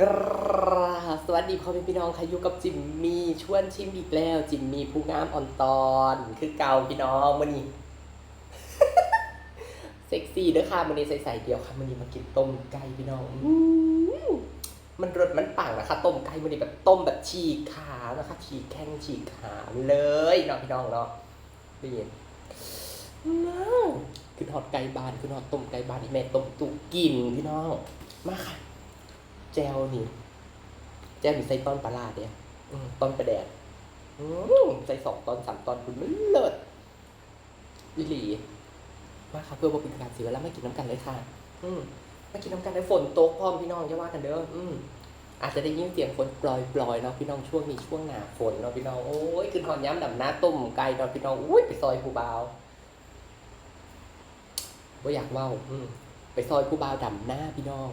กราสวัสดีพ่อแม่พี่น้องค่ะอยู่กับจิมมี่ชวนชิมอีกแล้ว จิมมี่ผู้งามอ่อนตอน คือเก่าพี่น้องมื่อนี้เซ็กซี่เด้อค่ะมื่อนี้ใส่ๆเดียวค่ะมื่อนี้มากินต้มไก่พี่น้องมันรสมันปังนะคะต้มไก่มื่อนี้แบบต้มแบบฉีกขานะคะฉีกแข้งฉีกขาเลยเนาะพี่น้องเนาะนี่อื้อคือทอดไก่บานคือทอดต้มไก่บานที่แม่ต้มตุกินพี่น้องมาค่ะ แจวนี่ แจวนี่ใส่ต้นปลาร้าเดียวอืมต้นประแดดอืมใส่สองตอนสามตอนคุณมันเลิศอีหลีมาค่ะเพื่อบ่เป็นการเสียเวลามากินน้ำกันเลยค่ะ อืมมากินน้ำกันเลยฝนตกพร้อมพี่น้องจะว่ากันเด้ออืมอาจจะได้ยินเสียงฝนปล่อยปลอยๆเนาะพี่น้องช่วงนี้ช่วงหนาฝนเนาะพี่น้องโอ้ยคือหอนย้ำดำหน้าต้มไก่เนาะพี่น้องอุ้ยไปซอยผู้บ่าวว่าอยากเว่าอืมไปซอยผู้บ่าวดำหน้าพี่น้อง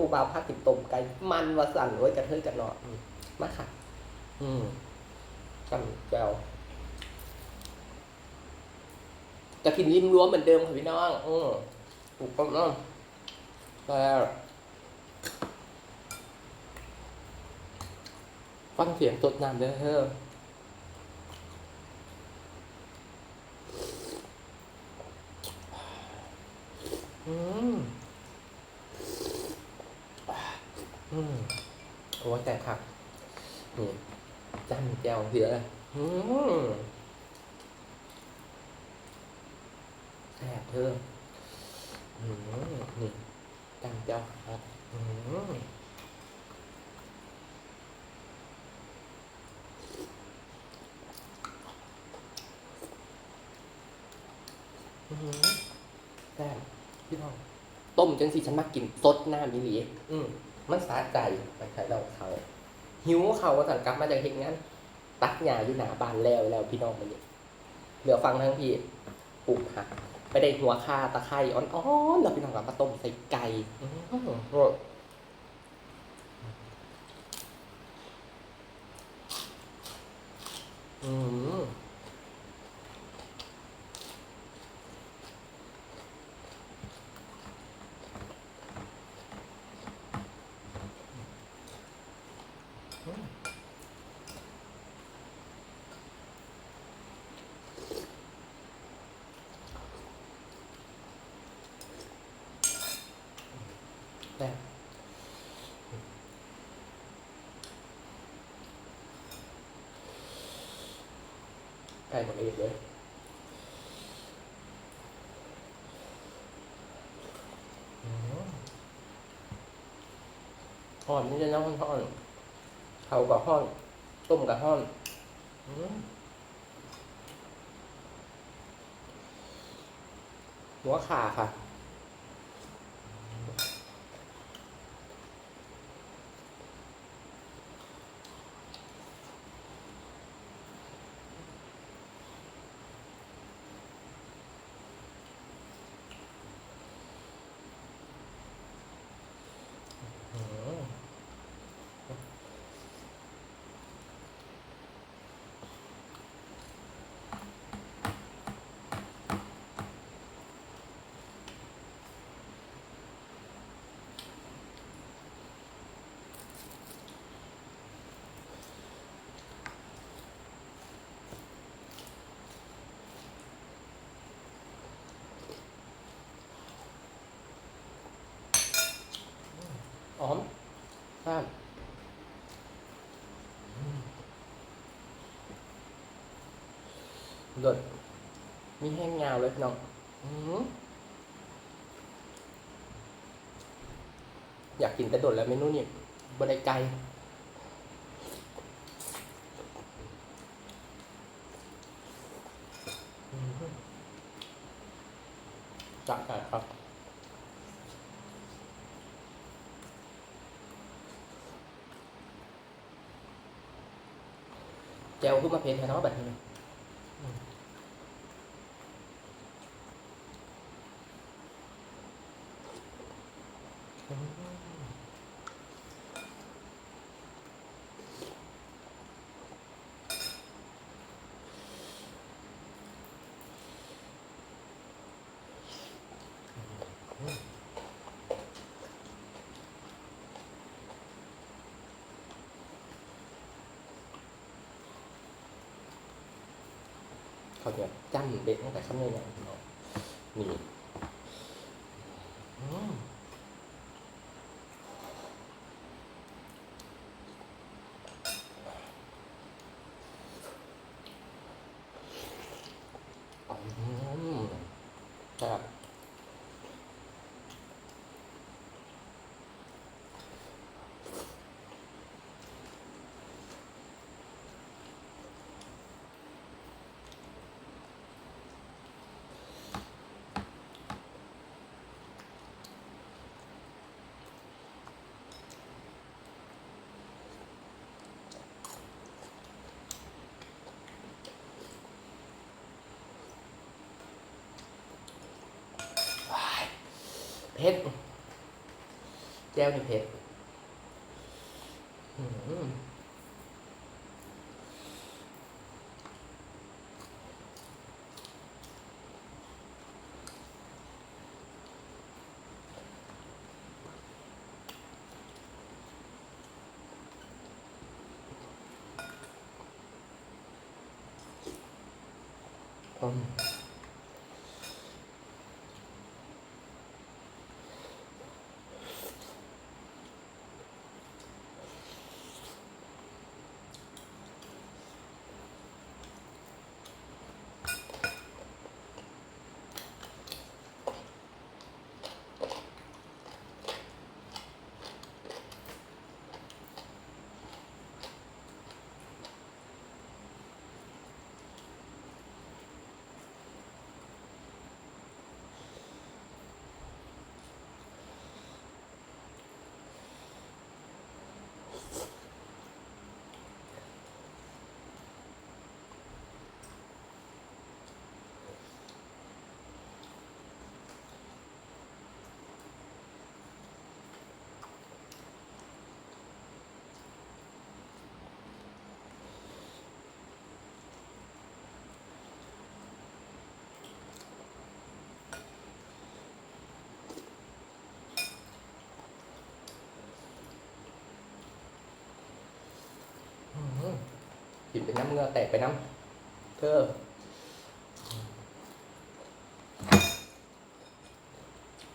กูบาวพักติดต้มไก่มันวาสั่นไว้ยกระเทยกันเนาะอืมมาค่ะ อืมกันแจวจะกินริมรั้วเหมือนเดิมค่ะพี่น้อง อืมถูกต้องเนาะแล้วฟังเสียงตดน้ำเด้อเฮ้ออืม อืมโอ้แต่ครับนี่จำแจวเสียเลยอืมแซ่บเธออืมนี่จำแจวครับอืมแซ่พี่น้องต้มจังสิฉันมากกินสดหน้ำอีหลีอืม มันสะใจไปใช้เราเขา หิวเขาว่าสั่งกลับมาจากเหตุงานตักหญ้าอยู่หนาบานแล้วแล้วพี่น้องมันนี่เหลือฟังทั้งพี่ปลูกผักไปได้หัวคาตะไคร้อ่อนๆแล้วพี่น้องกลับมาต้มใส่ไก่อื้อหืออืมแซ่บ ไก่หมดเองเลยอ่อนนี่จะน้ำห่อนเขากับห่อน ต้มกับห่อนหัวขาค่ะ อืมหอมแซ่บอืม เลิศมีแห้งยาวเลยพี่น้องอยากกินแต่โดดแล้วเมนูนี้บไดไกลจัดกันครับแจวขึ้นมาเพลนแทนเนาะแบบนี้ เขาจะจ้ำเด็กตั้งแต่ข้างในเนี่ยหนี ครับ เผ็ดแก้วนี่เผ็ดอืมอืม กิ น้ำเงือแตกไปน้ำเธอ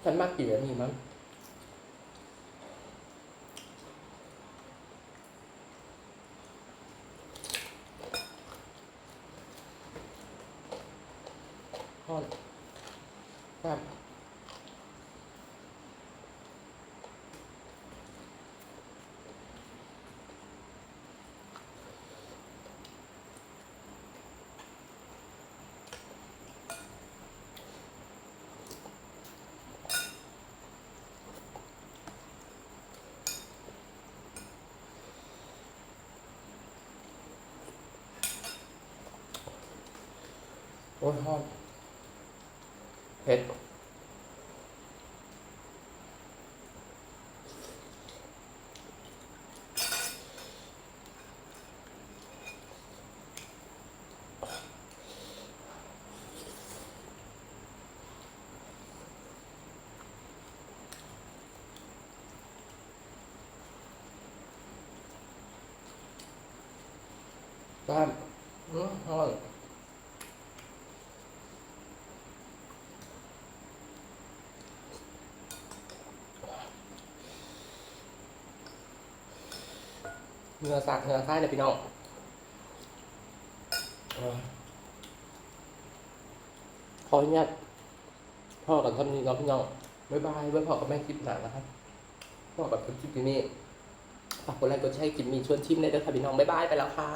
ฉันมากกี่แบบนี้มั้งทอดครับ อ้ยทอดเผ็ดบ้านอืมทอด เนื้อสักเนื้อค่ายเลยพี่น้องเออขออนุญาตพ่อกับท่านนี้เนาะพี่น้องบ๊ายบายไว้พ่อกับแม่คลิปหนักนะครับพ่อกับคลิปนี้ฝากกดไลค์กดแชร์คลิปมีชวนชิมได้ด้วยค่ะพี่น้องบ๊ายบายไปแล้วค่ะ